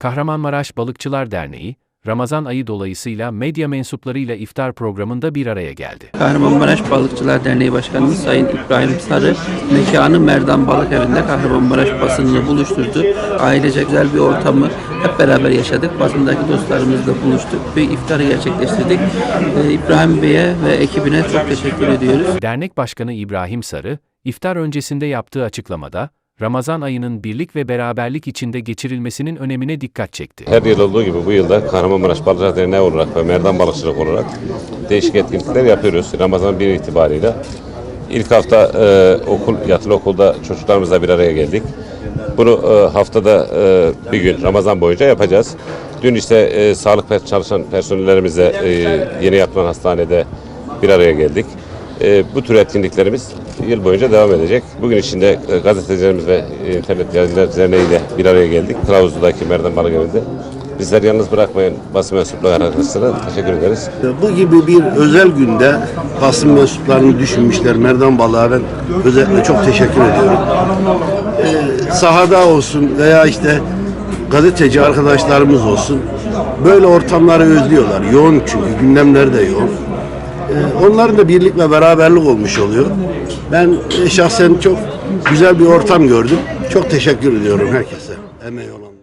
Kahramanmaraş Balıkçılar Derneği, Ramazan ayı dolayısıyla medya mensuplarıyla iftar programında bir araya geldi. Kahramanmaraş Balıkçılar Derneği Başkanımız Sayın İbrahim Sarı mekanı Merdan Balık Evi'nde Kahramanmaraş basınını buluşturdu. Ailece güzel bir ortamı hep beraber yaşadık. Basındaki dostlarımızla buluştuk ve iftarı gerçekleştirdik. Ee, İbrahim Bey'e ve ekibine çok teşekkür ediyoruz. Dernek Başkanı İbrahim Sarı, iftar öncesinde yaptığı açıklamada, Ramazan ayının birlik ve beraberlik içinde geçirilmesinin önemine dikkat çekti. Her yıl olduğu gibi bu yılda Kahramanmaraş Balıkçılar Derneği olarak ve Merdan Balıkçılık olarak değişik etkinlikler yapıyoruz. Ramazan 1 itibariyle. İlk hafta e, okul, yatılı okulda çocuklarımızla bir araya geldik. Bunu e, haftada e, bir gün Ramazan boyunca yapacağız. Dün işte e, sağlık çalışan personellerimizle e, yeni yapılan hastanede bir araya geldik. E, bu tür etkinliklerimiz yıl boyunca devam edecek. Bugün içinde e, gazetecilerimiz ve e, internet yayıncılar bir araya geldik. Kılavuzlu'daki Merdan Balık Evi'nde. Bizleri yalnız bırakmayın basın mensupları arkadaşlarına teşekkür ederiz. Bu gibi bir özel günde basın mensuplarını düşünmüşler. Merdan Balığa ben özellikle çok teşekkür ediyorum. Ee, sahada olsun veya işte gazeteci arkadaşlarımız olsun böyle ortamları özlüyorlar. Yoğun çünkü gündemleri de yoğun. Onların da birlik ve beraberlik olmuş oluyor. Ben e, şahsen çok güzel bir ortam gördüm. Çok teşekkür ediyorum herkese. Emeği olan.